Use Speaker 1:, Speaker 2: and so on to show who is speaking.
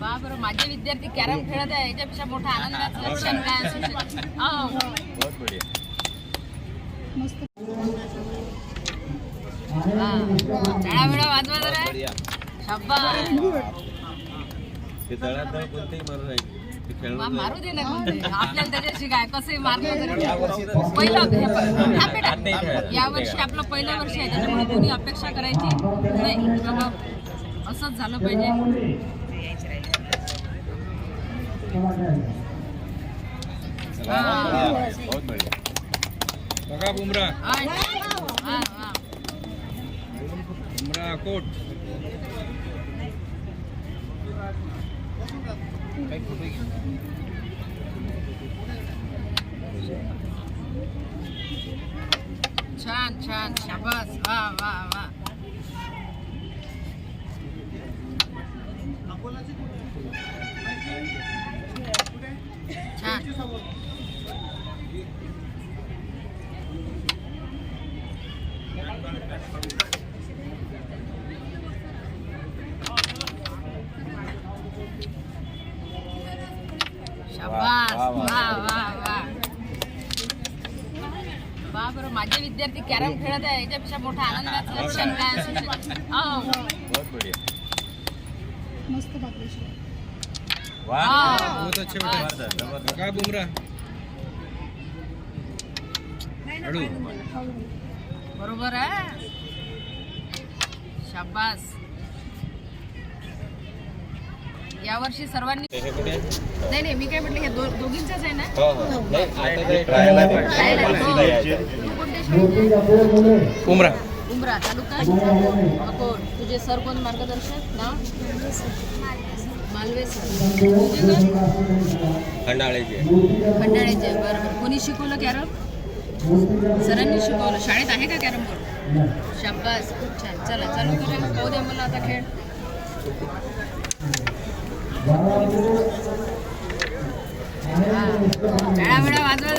Speaker 1: बरोबर माझे विद्यार्थी कॅरम खेळत आहे. याच्यापेक्षा मोठा आनंदाचं लक्षण वेळा वाजवा
Speaker 2: शब्बा कोणतेही
Speaker 1: मरण
Speaker 2: आहे
Speaker 1: मारू दे ना कोणते. आपल्याला त्याच्याशी काय कसंही मारलं पहिलं हे बेटा. या वर्षी आपलं पहिलं वर्ष आहे त्याच्यामुळे कोणी अपेक्षा करायची नाही. बाबा असंच झालं पाहिजे.
Speaker 2: बहुत बढ़िया.
Speaker 3: बघा बुमरा
Speaker 1: हा, हा, हा.
Speaker 3: बुमरा कोट.
Speaker 1: छान छान. शाबास. वा वा वा. छान. शाबास
Speaker 2: वा, वा,
Speaker 1: वा वा वा बरं माझे विद्यार्थी कॅरम खेळत आहे याच्यापेक्षा मोठा आनंदाचं क्षण काय असू शकत
Speaker 2: बहुत वाह
Speaker 3: बहुत अच्छे बेटा बुमरा
Speaker 1: बरोबर आहे. शाबास. यावर्षी सर्वांनी? नाही नाही मी काय म्हटलं हे दो- दोघींचंच आहे ना?
Speaker 2: हो हो?
Speaker 3: बुमरा
Speaker 1: उमरा. तालुका अकोट. तुझे सर कोण? मार्गदर्शक? नाव? मालवे सर तुझे का
Speaker 2: खंडाळ्याची.
Speaker 1: बरं बरं कोणी शिकवलं कॅरम? सरांनी शिकवलं. शाळेत आहे का कॅरम बोर्ड? शाबास. खूप छान. चला चालू करा पाहू द्या मला आता खेळ. हा. टाळ्या बिळ्या वाजवा